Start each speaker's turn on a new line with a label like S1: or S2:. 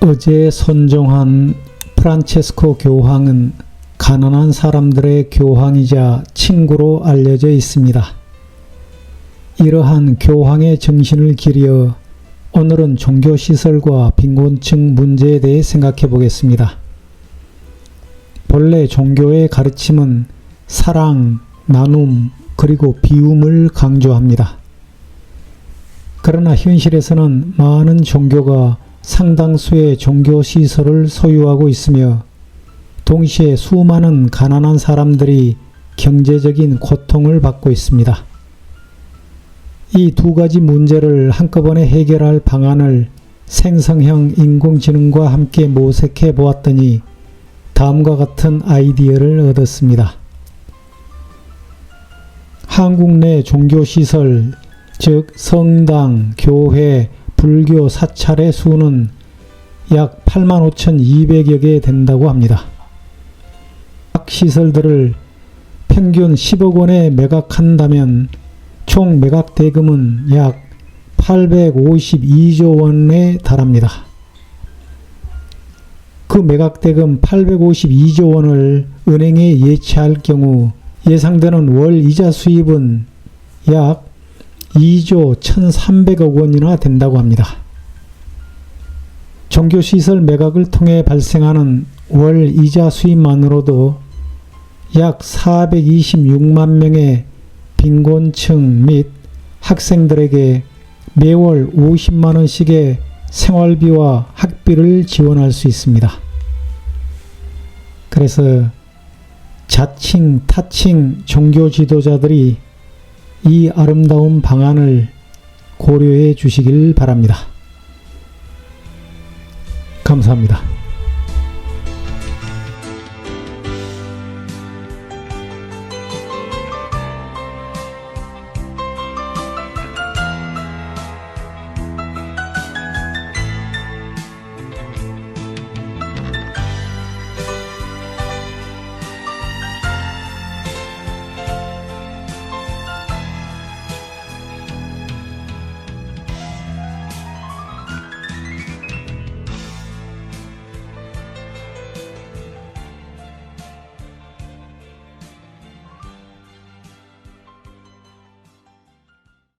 S1: 어제 선종한 프란체스코 교황은 가난한 사람들의 교황이자 친구로 알려져 있습니다. 이러한 교황의 정신을 기리어 오늘은 종교시설과 빈곤층 문제에 대해 생각해 보겠습니다. 본래 종교의 가르침은 사랑, 나눔, 그리고 비움을 강조합니다. 그러나 현실에서는 많은 종교가 상당수의 종교 시설을 소유하고 있으며 동시에 수많은 가난한 사람들이 경제적인 고통을 받고 있습니다. 이 두 가지 문제를 한꺼번에 해결할 방안을 생성형 인공지능과 함께 모색해 보았더니 다음과 같은 아이디어를 얻었습니다. 한국 내 종교시설, 즉 성당, 교회, 불교 사찰의 수는 약 85,200여 개 된다고 합니다. 각 시설들을 평균 10억 원에 매각한다면 총 매각 대금은 약 852조 원에 달합니다. 그 매각 대금 852조 원을 은행에 예치할 경우 예상되는 월 이자 수입은 약 2조 1,300억 원이나 된다고 합니다. 종교시설 매각을 통해 발생하는 월 이자 수입만으로도 약 426만 명의 빈곤층 및 학생들에게 매월 50만 원씩의 생활비와 학비를 지원할 수 있습니다. 그래서 자칭, 타칭 종교 지도자들이 이 아름다운 방안을 고려해 주시길 바랍니다. 감사합니다.